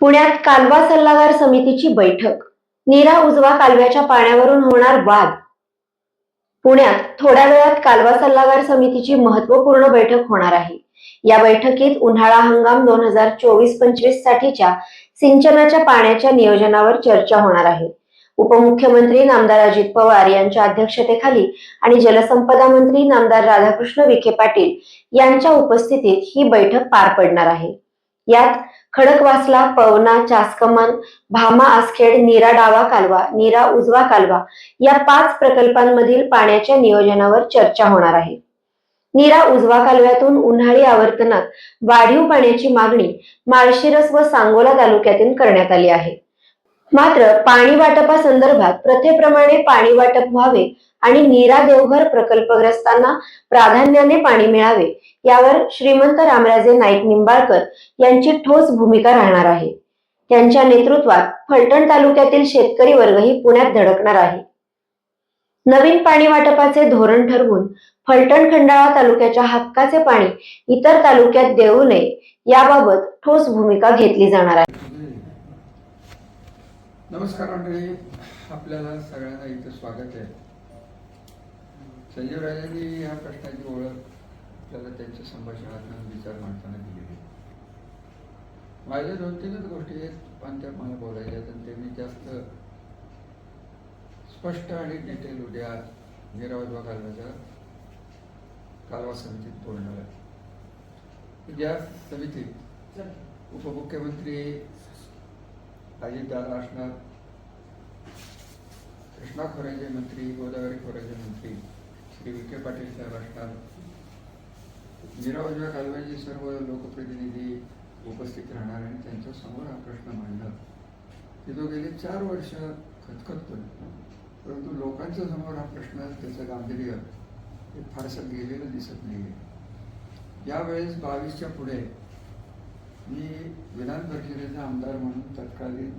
पुण्यात कालवा सल्लागार समितीची बैठक. नीरा उजवा कालव्याच्या पाण्यावरून होणार वाद. पुण्यात थोड्या वेळात कालवा सल्लागार समितीची महत्त्वपूर्ण बैठक होणार आहे. या बैठकीत उन्हाळा हंगाम दोन हजार चोवीस पंचवीस साठीच्या सिंचनाच्या पाण्याच्या नियोजनावर चर्चा होणार आहे. उपमुख्यमंत्री नामदार अजित पवार यांच्या अध्यक्षतेखाली आणि जलसंपदा मंत्री नामदार राधाकृष्ण विखे पाटील यांच्या उपस्थितीत ही बैठक पार पडणार आहे. यात खडकवासला पवना चास्कमन भामा आसखेड नीरा डावा कालवा नीरा उजवा कालवा या पाच प्रकल्पांमधील पाण्याच्या नियोजनावर चर्चा होणार आहे. नीरा उजवा कालव्यातून उन्हाळी आवर्तनात वाढीव पाण्याची मागणी माळशिरस व सांगोला तालुक्यातून करण्यात आली आहे. मात्र पाणी वाटपा संदर्भात प्रथेप्रमाणे पाणी वाटप व्हावे आणि नीरा देवघर प्रकल्पग्रस्तांना प्राधान्याने पाणी मिळावे यावर श्रीमंत रामराजे नाईक निंबाळकर यांची ठोस भूमिका राहणार आहे. त्यांच्या नेतृत्वात फलटण तालुक्यातील शेतकरी वर्गही पुण्यात धडकणार आहे. नवीन पाणी वाटपाचे धोरण ठरवून फलटण खंडाळा तालुक्याच्या हक्काचे पाणी इतर तालुक्यात देऊ नये याबाबत ठोस भूमिका घेतली जाणार आहे. नमस्कार मंडळी आपल्याला सगळ्यांना इथं स्वागत आहे. संजीव राजांनी या प्रश्नाची ओळख आपल्याला त्यांच्या संभाषणातून विचार मांडताना दिलेली माझ्या दोन तीनच गोष्टी आहेत पण त्या मला बोलायच्या आणि ते मी जास्त स्पष्ट आणि डिटेल उद्या निरावजवा घालण्याचा कालवा समितीत बोलणार आहे. या समितीत उपमुख्यमंत्री अजितदादा असणार कृष्णा खोऱ्याचे मंत्री गोदावरी खोऱ्याचे मंत्री श्री विखे पाटील साहेब असणार. मीरा उजव्या कालव्याचे सर्व लोकप्रतिनिधी उपस्थित राहणार आणि त्यांच्यासमोर हा प्रश्न मांडला की तो गेले चार वर्ष खतखततोय परंतु लोकांच्या समोर हा प्रश्न त्याचं गांभीर्य हे फारसं गेलेलं दिसत नाही यावेळेस बावीसच्या पुढे मी विधान परिषदेचा आमदार म्हणून तत्कालीन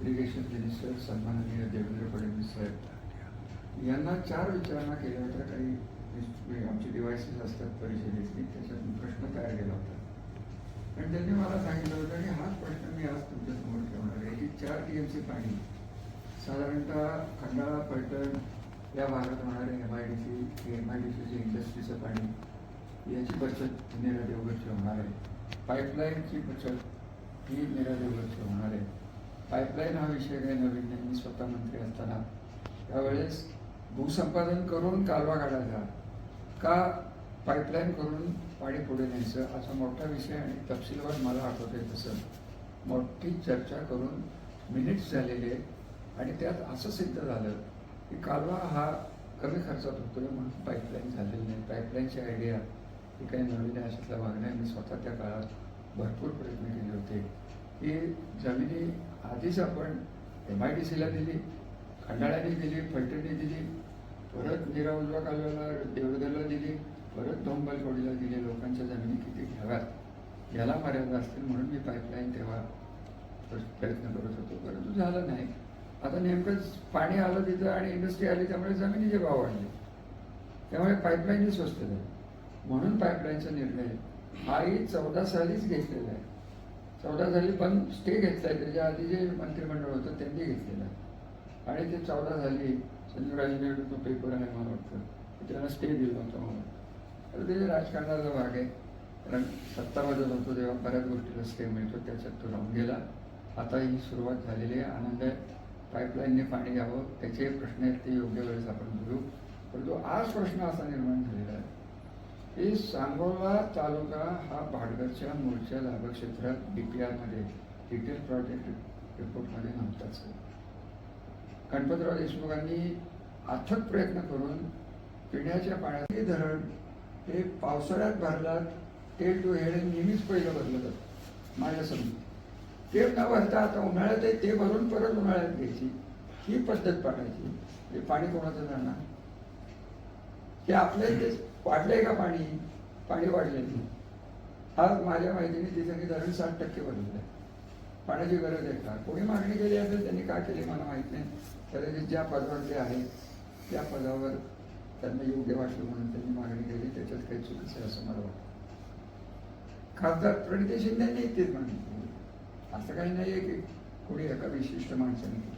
इरिगेशन मिनिस्टर सन्माननीय देवेंद्र फडणवीस साहेब यांना चार विचारणा केल्या होत्या. काही आमचे डिव्हायसेस असतात परिषदेतली त्याच्यातून प्रश्न तयार केला होता. आणि त्यांनी मला सांगितलं होतं की हाच प्रश्न मी आज तुमच्यासमोर ठेवणार आहे. की चार टी एम सी पाणी साधारणतः खंडाळा पैठण या भागात होणारे M I D C M I D सीचे इंडस्ट्रीचं पाणी याची बचत निरा देवगडची होणार आहे. पाईपलाईनची बचत ही निरा देवगडची होणार आहे. पाईपलाईन हा विषय काही नवीन नाही मी स्वतः मंत्री असताना. त्यावेळेस भूसंपादन करून कालवा काढायचा. का पाईपलाईन करून पाणी पुढे न्यायचं? असा मोठा विषय आणि तपशीलवार मला आठवते तसं. मोठी चर्चा करून मिनिट्स झालेले आणि त्यात असं सिद्ध झालं की कालवा हा कमी खर्चात होतोय म्हणून पाईपलाईन झालेली नाही. पाईपलाईनची आयडिया ही काही नवीन आहे अशातला भाग मी स्वतः त्या काळात भरपूर प्रयत्न केले होते. की जमिनी आधीच आपण एम आय डी सीला दिली खंडाळ्याने दिली फलटणने दिली परत नीरा उजवा कालव्याला देवगडला दिली परत डोंबालकोडीला दिली लोकांच्या जमिनी किती घ्याव्यात याला मर्यादा असतील म्हणून मी पाईपलाईन तेव्हा प्रयत्न करत होतो. परंतु झालं नाही. आता नेमकंच पाणी आलं तिथं आणि इंडस्ट्री आली त्यामुळे जमिनीचे भाव वाढले. त्यामुळे पाईपलाईनही स्वस्त झाली. म्हणून पाईपलाईनचा निर्णय हाही चौदा सालीच घेतलेला आहे. चौदा साली पण स्टे घेतला आहे त्याच्या आधी जे मंत्रिमंडळ होतं त्यांनी घेतलेलं आहे. आणि ते चौदा झाली संजूराजीने तो पेपर आहे मला वाटतं. त्याला स्टे दिला होता मला. तर ते राजकारणाचा भाग आहे कारण सत्ता बदल होतो तेव्हा बऱ्याच गोष्टीला स्टे मिळतो त्याच्यात तो राहून गेला. आता ही सुरुवात झालेली आहे आनंद आहे. पाईपलाईनने पाणी घ्यावं त्याचे प्रश्न आहेत ते योग्य वेळेस आपण बोलू परंतु आज प्रश्न असा निर्माण झालेला आहे. की सांगोला तालुका हा भाडगडच्या मूळच्या लाभक्षेत्रात डी पी आरमध्ये डिटेल प्रोजेक्ट रिपोर्टमध्ये नव्हताच. गणपतराव देशमुखांनी अथक प्रयत्न करून पिण्याच्या पाण्याचे धरण हे पावसाळ्यात भरलात ते टू हेड नेहमीच पहिलं भरलं जातं माझ्यासमोर ते न भरता आता उन्हाळ्यात ते भरून परत उन्हाळ्यात घ्यायची. ही पद्धत पाडायची हे पाणी कोणाचं जाणार? ते आपल्या इथे वाढलंय का पाणी? पाणी वाढले नाही? आज माझ्या माहितीने तिथे धरण साठ टक्के भरलेलं आहे. पाण्याची गरज आहे का? कोणी मागणी केली असेल त्यांनी का केली? मला माहीत नाही. तर ते ज्या पदावर ते आहे त्या पदावर त्यांना योग्य वाटलं म्हणून त्यांनी मागणी केली. त्याच्यात काही चुकीचं आहे असं मला वाटतं. खासदार प्रणिती शिंदेनी तेच मागणी केली. असं काही नाही आहे की कोणी एका विशिष्ट माणसाने केलं.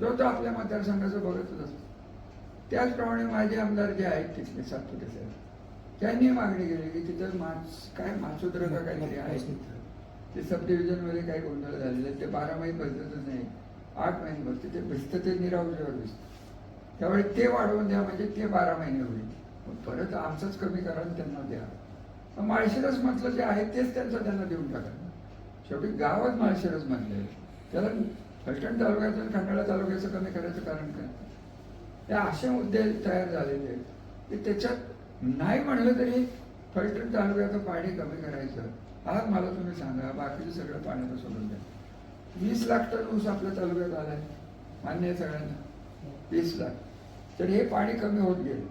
जो तो आपल्या मतदारसंघाचं बघतच असतो. त्याचप्रमाणे माझे आमदार जे आहेत तिथले सातपुते साहेब त्यांनी मागणी केली की तिथं माच काय मासुद्र का काहीतरी आहे. तिथं ते सब डिव्हिजनमध्ये काही गोंधळ झालेले आहेत, ते बारा महिने बसतच नाही. आठ महिने बसते ते भिजतं ते निरावजीवर भिजतं. त्यावेळी ते वाढवून द्या म्हणजे ते बारा महिने होईल. मग परत आमचंच कमी करा आणि त्यांना द्या. मग माळशिरस म्हटलं जे आहे तेच त्यांचं त्यांना देऊन टाका. शेवटी गावच माळशिरस म्हटले त्याला फलटण तालुक्याचं आणि खंडाळा तालुक्याचं कमी करायचं कारण काय? ते असे मुद्दे तयार झालेले आहेत की त्याच्यात नाही म्हणलं तरी फलटण तालुक्याचं पाणी कमी करायचं. आज मला तुम्ही सांगा बाकीचं सगळं पाण्याचं सोडून द्या. वीस लाख टन ऊस आपल्या तालुक्यात आलाय मान्य आहे सगळ्यांना. वीस लाख. तर हे पाणी कमी होत गेलं.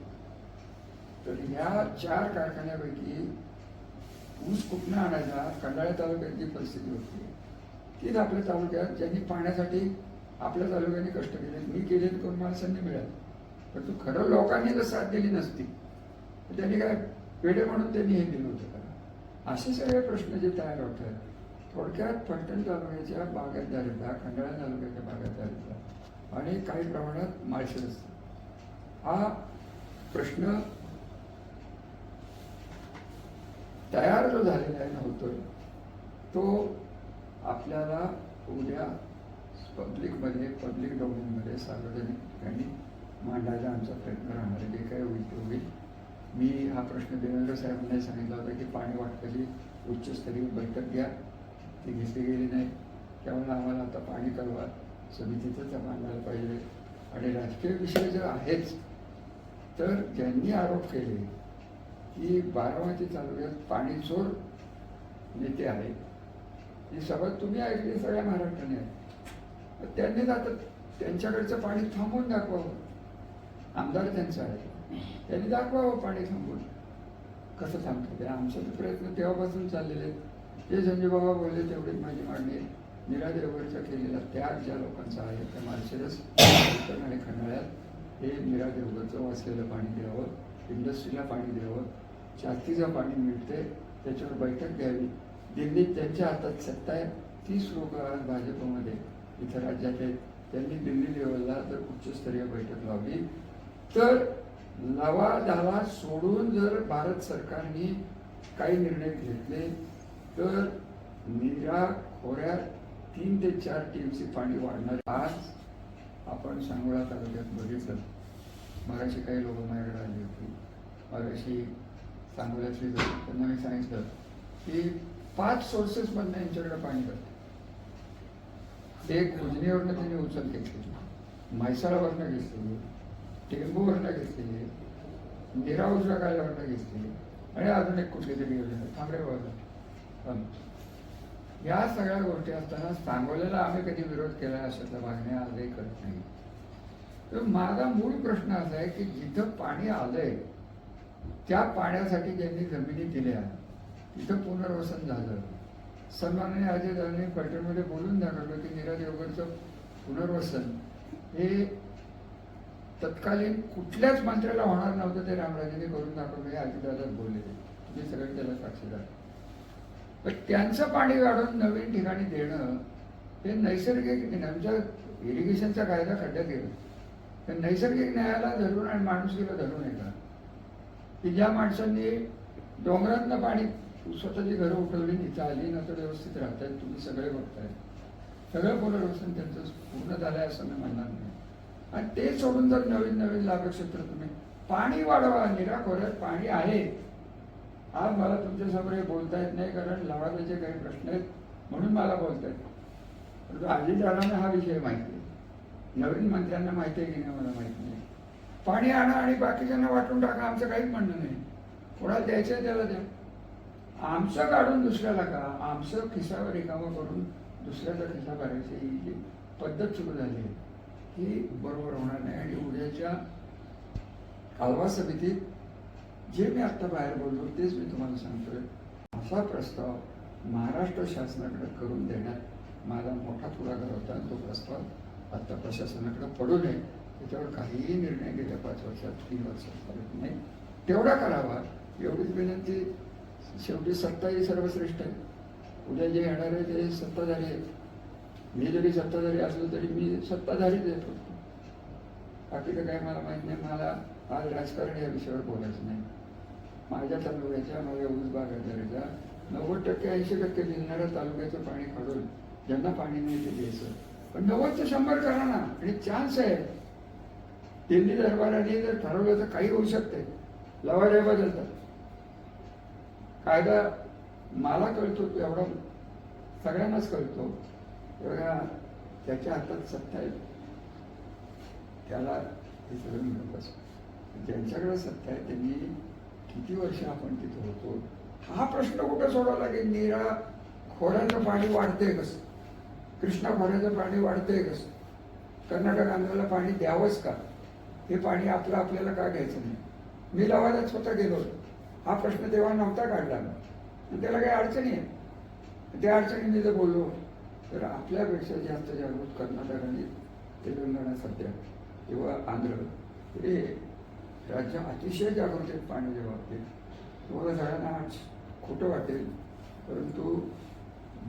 तर ह्या चार कारखान्यापैकी ऊस कुठनं आणायचा कंडाळ्या तालुक्यात जी परिस्थिती होती तीच आपल्या तालुक्यात ज्यांनी पाण्यासाठी आपल्या तालुक्याने कष्ट केले मी केले तर मला संधी मिळाली? पण तू खरं लोकांनी जर साथ दिली नसती. तर त्यांनी काय पेढे म्हणून त्यांनी हे दिलं होतं का? असे सगळे प्रश्न जे तयार होतात थोडक्यात फलटण तालुक्याच्या बागायतदारीला खंडाळा तालुक्याच्या बागायतदारीला आणि काही प्रमाणात माळशिरस. हा प्रश्न तयार जो झालेला आहे नव्हतो तो आपल्याला उद्या पब्लिकमध्ये पब्लिक डोमेनमध्ये सार्वजनिक ठिकाणी मांडायला आमचा प्रयत्न राहणार आहे. जे काय होईल ते होईल. मी हा प्रश्न देवेंद्र साहेबांनी सांगितला होता की पाणी वाटपाची उच्चस्तरीय बैठक घ्या. ती घेतले गेली नाही त्यामुळे आम्हाला आता पाणी कळवा समितीतच मांडायला पाहिजे. आणि राजकीय विषय जर आहेच तर ज्यांनी आरोप केले की बारामती तालुक्यात पाणी चोर नेते आहेत. ही सभा तुम्ही ऐकली सगळ्या महाराष्ट्राने. आहे त्यांनी आता त्यांच्याकडचं पाणी थांबवून दाखवावं. आमदार त्यांचा आहे. त्यांनी दाखवावं पाणी थांबून कसं थांबतं ते? आमचे तर प्रयत्न तेव्हापासून चाललेले आहेत. जे संजय बाबा बोलले तेवढीच माझी मागणी आहे केलेला त्याग ज्या लोकांचा आहे त्या माणसेरस आणि खंडाळ्यात हे मीरा वाचलेलं पाणी द्यावं इंडस्ट्रीला पाणी द्यावं जास्तीचं पाणी मिळते त्याच्यावर बैठक घ्यावी. दिल्लीत त्यांच्या हातात सत्ता आहे तीस लोक आज भाजपमध्ये इथं राज्यात आहेत. त्यांनी दिल्ली लेवलला जर उच्चस्तरीय बैठक लावली तर लावा दावा सोडून जर भारत सरकारने काही निर्णय घेतले तर निरा खोऱ्यात तीन ते चार टीमचे पाणी वाढणार आज आपण सांगोळा तालुक्यात बघितलं. मराठी काही लोक माझ्याकडे आली होती. मराठी सांगोल्यातली लोक. त्यांना मी सांगितलं की पाच सोर्सेसमधनं यांच्याकडे पाणी करते एक उजनीवरनं त्यांनी उचल घेतली. म्हैसाळावरनं घेतली. टेंबूवरनं घेतली. निरा उजव्या काल्यावरनं घेतली. आणि अजून एक कुठली तरी योजना. थांबरे बाबा या सगळ्या गोष्टी असताना सांगोल्याला आम्ही कधी विरोध केला अशातल्या मागण्या आजही करत नाही. तर माझा मूळ प्रश्न असा आहे की जिथं पाणी आलंय त्या पाण्यासाठी ज्यांनी जमिनी दिल्या तिथं पुनर्वसन झालं. सन्माननीय अजय दादांनी पैठणमध्ये बोलून दाखवलं की नीरज योगरचं पुनर्वसन हे तत्कालीन कुठल्याच मंत्र्याला होणार नव्हतं ते रामराजेने करून दाखवलं हे अजितदादाच बोललेले तुम्ही सगळे त्याला साक्षीदार. पण त्यांचं पाणी काढून नवीन ठिकाणी देणं हे नैसर्गिक आमच्या इरिगेशनचा कायदा खड्ड्यात गेला तर नैसर्गिक न्यायाला धरून आणि माणुसकीला धरून येतात की? ज्या माणसांनी डोंगरातनं पाणी स्वतःची घरं उठवली इथं आली ना तर व्यवस्थित राहतात तुम्ही सगळे बघताय. सगळं पुनर्वसन त्यांचं पूर्ण झालंय असं मी म्हणणार नाही. आणि ते सोडून जर नवीन नवीन लाभक्षेत्र तुम्ही पाणी वाढवा निराखोऱ्यात पाणी आहे. आज मला तुमच्यासमोर हे बोलता येत नाही कारण लवादाचे काही प्रश्न आहेत म्हणून मला बोलता येत परंतु अजितदादांना हा विषय माहिती आहे. नवीन मंत्र्यांना माहिती आहे की नाही मला माहिती नाही. पाणी आणा आणि बाकीच्यांना वाटून टाका आमचं काहीच म्हणणं नाही. कोणाला द्यायचं आहे त्याला द्या. आमचं काढून दुसऱ्याला का आमचं खिसावर रिकामं करून दुसऱ्याचा खिसा भरायची ही जी पद्धत सुरू झाली आहे ही बरोबर होणार नाही. आणि उद्याच्या कालवा समितीत जे मी आत्ता बाहेर बोललो तेच मी तुम्हाला सांगतोय. असा प्रस्ताव महाराष्ट्र शासनाकडे करून देण्यात माझा मोठा पुढाकार होता. आणि तो प्रस्ताव आत्ता प्रशासनाकडे पडू नये. त्याच्यावर काहीही निर्णय गेल्या पाच वर्षात तीन वर्षात करत नाही. तेवढा करावा एवढीच विनंती. शेवटी सत्ता ही सर्वश्रेष्ठ आहे. उद्या जे येणार आहे ते सत्ताधारी आहेत. मी जरी सत्ताधारी असलो तरी मी सत्ताधारीच आहे फक्त. बाकीचं काय मला माहीत नाही. मला आज राजकारण या विषयावर बोलायचं नाही. माझ्या तालुक्याच्या माझ्या ऊस बागायतदारीचा नव्वद टक्के ऐंशी टक्के निघणाऱ्या तालुक्याचं पाणी काढून ज्यांना पाणी नाही ते द्यायचं. पण नव्वदचं शंभर करा ना. आणि चान्स आहे. दिल्ली दरबाराने जर ठरवलं तर काही होऊ शकते. लवाड्या बदलतात. कायदा मला कळतो एवढा सगळ्यांनाच कळतो. एवढ्या त्याच्या हातात सत्ता आहे. त्याला हे सगळं मिळत असतं ज्यांच्याकडे सत्ता आहे त्यांनी किती वर्ष आपण तिथे होतो? हा प्रश्न कुठं सोडावा की नीरा खोऱ्याचं पाणी वाढतंय कसं? कृष्णा खोऱ्याचं पाणी वाढतंय कसं? कर्नाटक आंध्राला पाणी द्यावंच का? हे पाणी आपलं आपल्याला का घ्यायचं नाही? मी लवादात स्वतः गेलो होतो. हा प्रश्न तेव्हा नव्हता काढला. आणि त्याला काही अडचणी आहे त्या अडचणी मी जर बोललो तर आपल्यापेक्षा जास्त जागृत कर्नाटक आणि तेलंगणा सध्या किंवा आंध्र. हे राज्य अतिशय जागृत आहेत पाण्याच्या बाबतीत तुम्हाला सगळ्यांना आज खोटं वाटेल परंतु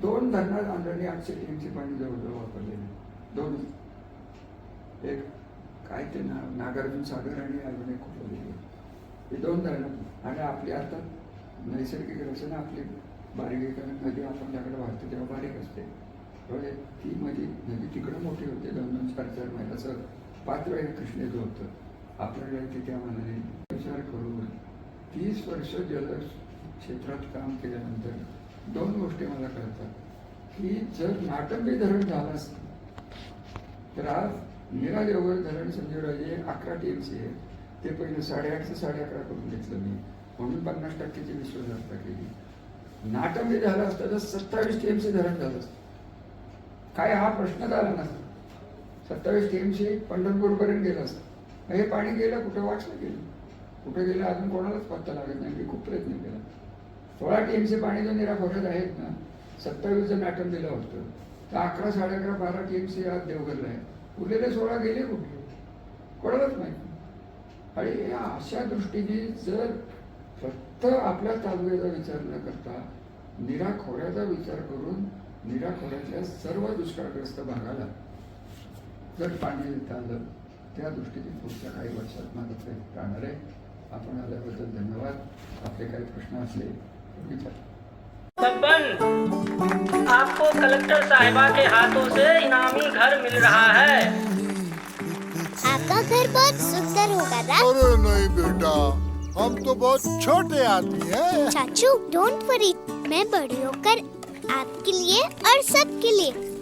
दोन धरणात आंध्राने आठशे टीमचे पाणी जवळजवळ वापरलेले दोन. एक काय ते ना नागार्जुन सागर आणि अजून एक कुठलं तरी. हे दोन धरणं आणि आपली आता नैसर्गिक रचना आपली बारीकीकरण नदी आपल्याकडे वाहते तेव्हा बारीक असते. त्यामुळे ती मध्ये नदी तिकडं मोठी होते दोन दोन चार चार मैल असं पाच वेळा कृष्णेचं होतं. आपल्याला तिथे त्या मनाने विचार करून तीस वर्ष जल क्षेत्रात काम केल्यानंतर दोन गोष्टी मला कळतात. की जर नाटंबी धरण झालं असतं तर आज मीरा देवगड धरण संजीवराजे अकरा टी एम सी आहे ते पहिलं ते साडे अकरा करून घेतलं मी. म्हणून पन्नास टक्केची विश्वासार्हता केली. नाटंबी झालं असतं तर सत्तावीस टी एम सी धरण झालं असतं. काय हा प्रश्न झाला नसता. सत्तावीस टी एम सी पंढरपूरपर्यंत गेलं असतं. हे पाणी गेलं कुठे वाचलं गेलं? कुठे गेलं अजून कोणालाच पत्ता लागत नाही. मी खूप प्रयत्न केला. सोळा टी एमचे पाणी जर निराखोऱ्यात आहेत ना सत्तावीस जण नाटक दिलं होतं. तर अकरा साडे अकरा बारा टी एम सी आज देवघरला आहे उरलेले सोळा गेले कुठे? कोणालाच माहिती नाही. आणि या अशा दृष्टीने जर फक्त आपल्या तालुक्याचा विचार न करता निराखोऱ्याचा विचार करून निराखोऱ्यातल्या सर्व दुष्काळग्रस्त भागाला जर पाणी देता आलं त्या दृष्टीने पुढच्या काही वर्षात माझं राहणार आहे आपण आल्याबद्दल धन्यवाद आपले काही प्रश्न असले तर विचार बब्बन आपको कलेक्टर साहिबा के हाथों से इनामी घर मिल रहा है। आपका घर बहुत सुंदर होगा ना अरे नहीं बेटा हम तो बहुत छोटे आदमी हैं। चाचू डोंट वरी मैं बड़ी होकर आपके लिए और सबके लिए